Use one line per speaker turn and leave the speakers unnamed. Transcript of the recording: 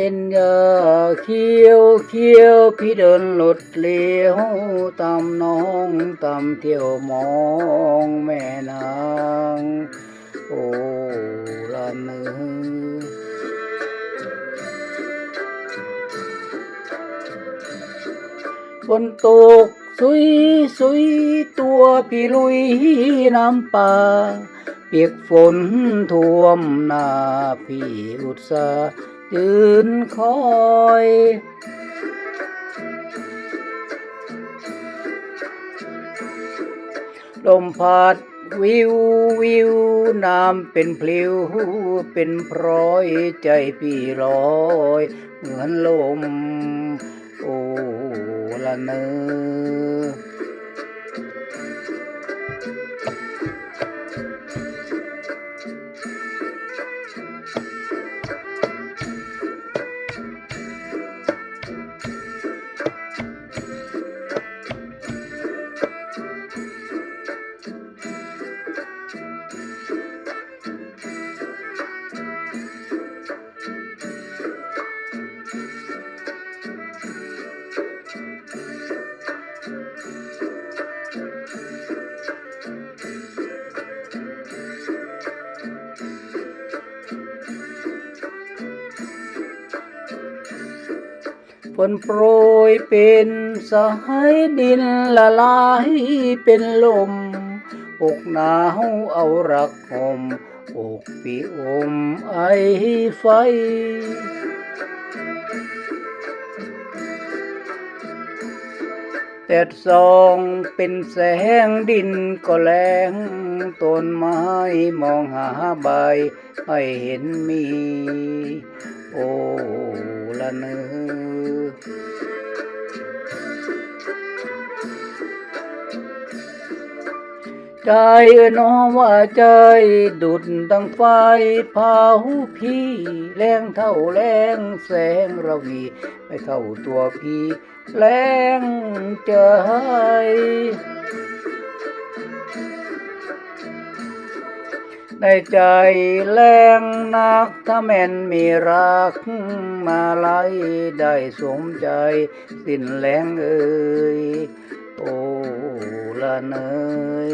เป็นยาเขียวเขียวพี่เดินหลุดเลี้ยวตามน้องตามเที่ยวมองแม่นาง โอ้ละเนอฝนตกสุยสุยตัวพี่ลุยน้ำป่า เปียกฝนท่วมหน้าพี่อุตสา ยืนคอยลมพัดวิววิวน้ำเป็นพลิวเป็นพร้อยใจพี่ลอย เหมือนลม โอ้ละเนอ ฝนโปรยเป็นสายดินละลายเป็นลม อกหนาวเอารักหอมอกปีอมไอไฟแต่สองเป็นแสงดินก็แรงต้นไม้มองหาใบไม่เห็นมี โอ้ละเนื้อ ใจเอ่ยน้อว่าใจ ดุดดังไฟเผาพี่แรงเท่าแรงแสงระวี ไม่เท่าตัวพี่แรงใจในใจแรงนักถ้าแม่นมีรัก มาไล่ได้สมใจ สิ้นแรงเอ่ย โอ้ละเนย